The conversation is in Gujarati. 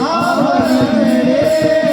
આવર. રે